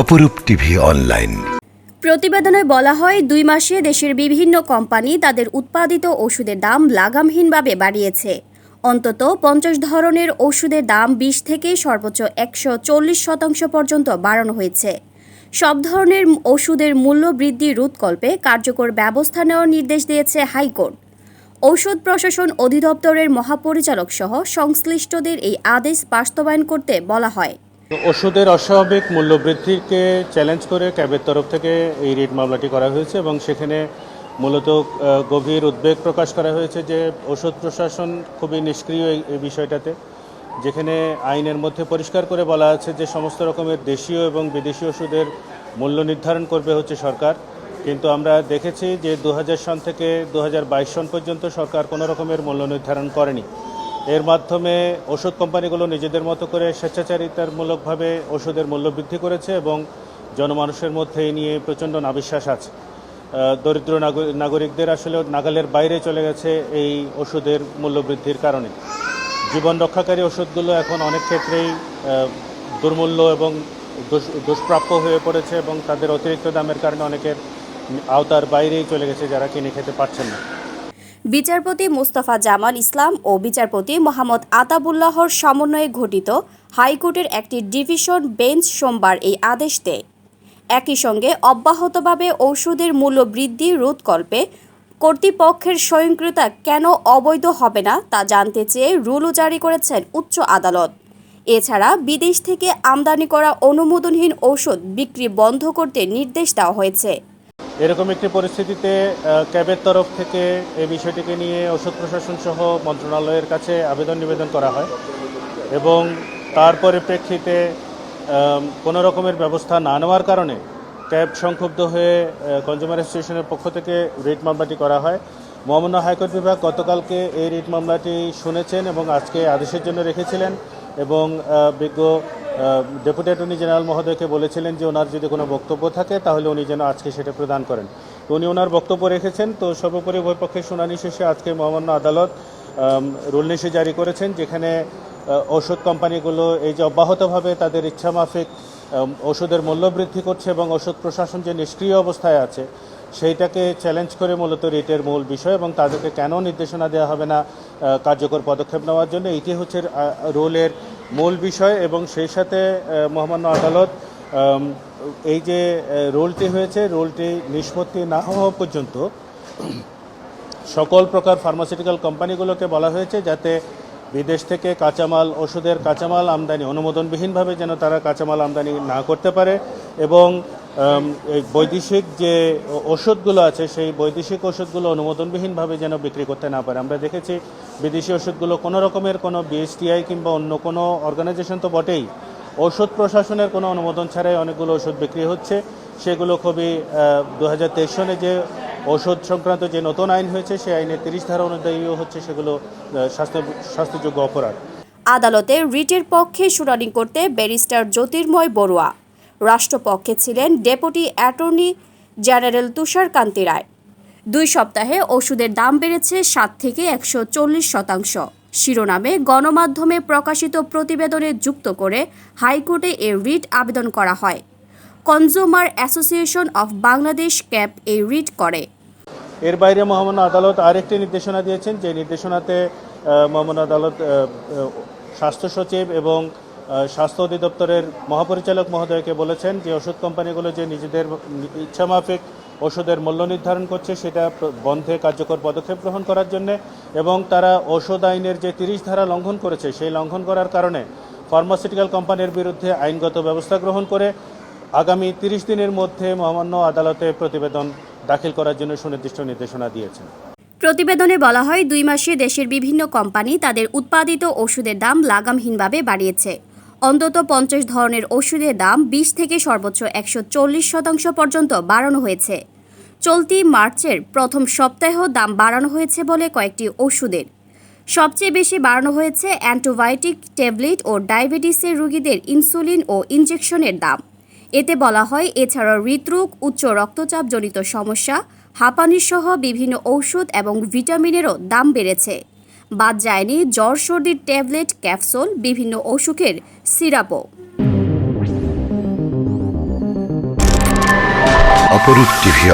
অপরূপ TV online. প্রতিবেদনে বলা হয়, দুই মাসে দেশের বিভিন্ন কোম্পানি তাদের উৎপাদিত ওষুধের দাম লাগামহীনভাবে বাড়িয়েছে। অন্তত পঞ্চাশ ধরনের ওষুধের দাম বিশ থেকে সর্বোচ্চ একশো চল্লিশ শতাংশ পর্যন্ত বাড়ানো হয়েছে। সব ধরনের ওষুধের মূল্য বৃদ্ধি রোধকল্পে কার্যকর ব্যবস্থা নেওয়ার নির্দেশ দিয়েছে হাইকোর্ট। ঔষধ প্রশাসন অধিদপ্তরের মহাপরিচালক সহ সংশ্লিষ্টদের এই আদেশ বাস্তবায়ন করতে বলা হয়। ওষুধের অস্বাভাবিক মূল্য বৃদ্ধিকে চ্যালেঞ্জ করে ক্যাবের তরফ থেকে এই রিট মামলাটি করা হয়েছে এবং সেখানে মূলত গভীর উদ্বেগ প্রকাশ করা হয়েছে যে ওষুধ প্রশাসন খুবই নিষ্ক্রিয় এই এই বিষয়টাতে। যেখানে আইনের মধ্যে পরিষ্কার করে বলা আছে যে সমস্ত রকমের দেশীয় এবং বিদেশি ওষুধের মূল্য নির্ধারণ করবে হচ্ছে সরকার। কিন্তু আমরা দেখেছি যে দু হাজার সন থেকে দু হাজার বাইশ সন পর্যন্ত সরকার কোনো রকমের মূল্য নির্ধারণ করেনি। এর মাধ্যমে ওষুধ কোম্পানিগুলো নিজেদের মতো করে স্বেচ্ছাচারিতামূলকভাবে ওষুধের মূল্য বৃদ্ধি করেছে এবং জনমানুষের মধ্যে এই নিয়ে প্রচণ্ড নাবিশ্বাস আছে। দরিদ্র নাগরিকদের আসলে নাগালের বাইরে চলে গেছে এই ওষুধের মূল্য বৃদ্ধির কারণে। জীবন রক্ষাকারী ওষুধগুলো এখন অনেক ক্ষেত্রেই দুর্মূল্য এবং দুষ্প্রাপ্য হয়ে পড়েছে এবং তাদের অতিরিক্ত দামের কারণে অনেকের আওতার বাইরেই চলে গেছে যারা কিনে খেতে পারছেন না। বিচারপতি মুস্তাফা জামাল ইসলাম ও বিচারপতি মোহাম্মদ আতাবুল্লাহর সমন্বয়ে গঠিত হাইকোর্টের একটি ডিভিশন বেঞ্চ সোমবার এই আদেশ দেয়। একই সঙ্গে অব্যাহতভাবে ঔষধের মূল্য বৃদ্ধি রোধকল্পে কর্তৃপক্ষের স্বয়ংক্রিয়তা কেন অবৈধ হবে না তা জানতে চেয়ে রুলও জারি করেছেন উচ্চ আদালত। এছাড়া বিদেশ থেকে আমদানি করা অনুমোদনহীন ঔষধ বিক্রি বন্ধ করতে নির্দেশ দেওয়া হয়েছে। এরকম একটি পরিস্থিতিতে ক্যাবের তরফ থেকে এই বিষয়টিকে নিয়ে ওষুধ প্রশাসন সহ মন্ত্রণালয়ের কাছে আবেদন নিবেদন করা হয় এবং তার পরিপ্রেক্ষিতে কোনো রকমের ব্যবস্থা না নেওয়ার কারণে ক্যাব সংক্ষুব্ধ হয়ে কনজিউমার অ্যাসোসিয়েশনের পক্ষ থেকে রিট মামলাটি করা হয়। মহামান্য হাইকোর্ট বিভাগ গতকালকে এই রিট মামলাটি শুনেছেন এবং আজকে আদেশের জন্য রেখেছিলেন এবং বিজ্ঞ ডেপুটি অ্যাটর্নি জেনারেল মহোদয়কে বলেছিলেন যে ওনার যদি কোনো বক্তব্য থাকে, তাহলে উনি যেন আজকে সেটা প্রদান করেন। তো উনি ওনার বক্তব্য রেখেছেন। তো সর্বোপরি উভয় পক্ষের শুনানি শেষে আজকে মহামান্য আদালত রুল নিশে জারি করেছেন, যেখানে ওষুধ কোম্পানিগুলো এই যে অব্যাহতভাবে তাদের ইচ্ছামাফিক ওষুধের মূল্য বৃদ্ধি করছে এবং ওষুধ প্রশাসন যে নিষ্ক্রিয় অবস্থায় আছে, সেইটাকে চ্যালেঞ্জ করে মূলত রিটের মূল বিষয় এবং তাদেরকে কেন নির্দেশনা দেওয়া হবে না কার্যকর পদক্ষেপ নেওয়ার জন্য, এটি হচ্ছে রুলের মূল বিষয় এবং সেই সাথে মহামান্য আদালত এই যে রোলটি হয়েছে, রোলটি নিষ্পত্তি না হওয়া পর্যন্ত সকল প্রকার ফার্মাসিউটিক্যাল কোম্পানিগুলোকে বলা হয়েছে যাতে বিদেশ থেকে কাঁচামাল, ওষুধের কাঁচামাল আমদানি অনুমোদনবিহীনভাবে যেন তারা কাঁচামাল আমদানি না করতে পারে এবং বৈদেশিক যে ওষুধগুলো আছে, সেই বৈদেশিক ওষুধগুলো অনুমোদনবিহীনভাবে যেন বিক্রি করতে না পারে। আমরা দেখেছি বিদেশি ওষুধগুলো কোনো রকমের কোনো বিএসটিআই কিংবা অন্য কোনো অর্গানাইজেশন তো বটেই। ওষুধ প্রশাসনের কোনো অনুমোদন ছাড়াই অনেকগুলো ওষুধ বিক্রি হচ্ছে। সেগুলো খুবই দু হাজার তেইশ সনে যে ওষুধ সংক্রান্ত যে নতুন আইন হয়েছে, সেই আইনের তিরিশ ধারা অনুযায়ীও হচ্ছে সেগুলো স্বাস্থ্য, স্বাস্থ্যযোগ্য অপরাধ। আদালতে রিটের পক্ষে শুনানি করতে ব্যারিস্টার জ্যোতির্ময় বড়ুয়া। রাষ্ট্রপক্ষে ছিলেন deputy attorney general Tushar Kanti Roy. দুই সপ্তাহে ওষুধের দাম বেড়েছে সাত থেকে একশো চল্লিশ শতাংশ। শিরোনামে গণমাধ্যমে প্রকাশিত প্রতিবেদনে যুক্ত করে হাইকোর্টে এ রিট আবেদন করা হয়। Consumer association of Bangladesh CAB এই রিট করে। এর বাইরে মহামান্য আদালত আরেকটি নির্দেশনা দিয়েছেন। যে নির্দেশনাতে মহামান্য আদালত স্বাস্থ্য সচিব এবং স্বাস্থ্য অধিদপ্তরের মহাপরিচালক মহোদয়কে বলেছেন যে ওষুধ কোম্পানিগুলো যে নিজেদের ইচ্ছামাফিক ওষুধের মূল্য নির্ধারণ করছে, সেটা বন্ধে কার্যকর পদক্ষেপ গ্রহণ করার জন্য এবং তারা ওষুধ আইনের যে তিরিশ ধারা লঙ্ঘন করেছে, সেই লঙ্ঘন করার কারণে ফার্মাসিউটিক্যাল কোম্পানির বিরুদ্ধে আইনগত ব্যবস্থা গ্রহণ করে আগামী তিরিশ দিনের মধ্যে মহামান্য আদালতে প্রতিবেদন দাখিল করার জন্য সুনির্দিষ্ট নির্দেশনা দিয়েছেন। প্রতিবেদনে বলা হয়, দুই মাসে দেশের বিভিন্ন কোম্পানি তাদের উৎপাদিত ওষুধের দাম লাগামহীনভাবে বাড়িয়েছে। অন্তত পঞ্চাশ ধরনের ওষুধের দাম বিশ থেকে সর্বোচ্চ একশো চল্লিশ শতাংশ পর্যন্ত বাড়ানো হয়েছে। চলতি মার্চের প্রথম সপ্তাহেও দাম বাড়ানো হয়েছে বলে কয়েকটি ওষুধের। সবচেয়ে বেশি বাড়ানো হয়েছে অ্যান্টিবায়োটিক ট্যাবলেট ও ডায়াবেটিসের রোগীদের ইনসুলিন ও ইনজেকশনের দাম। এতে বলা হয়, এছাড়াও হৃদরোগ, উচ্চ রক্তচাপজনিত সমস্যা হাঁপানি সহ বিভিন্ন ঔষধ এবং ভিটামিনেরও দাম বেড়েছে। বাদ যায়নি জ্বর সর্দির ট্যাবলেট ক্যাপসুল বিভিন্ন অসুখের সিরাপও। অপরূপ টিভি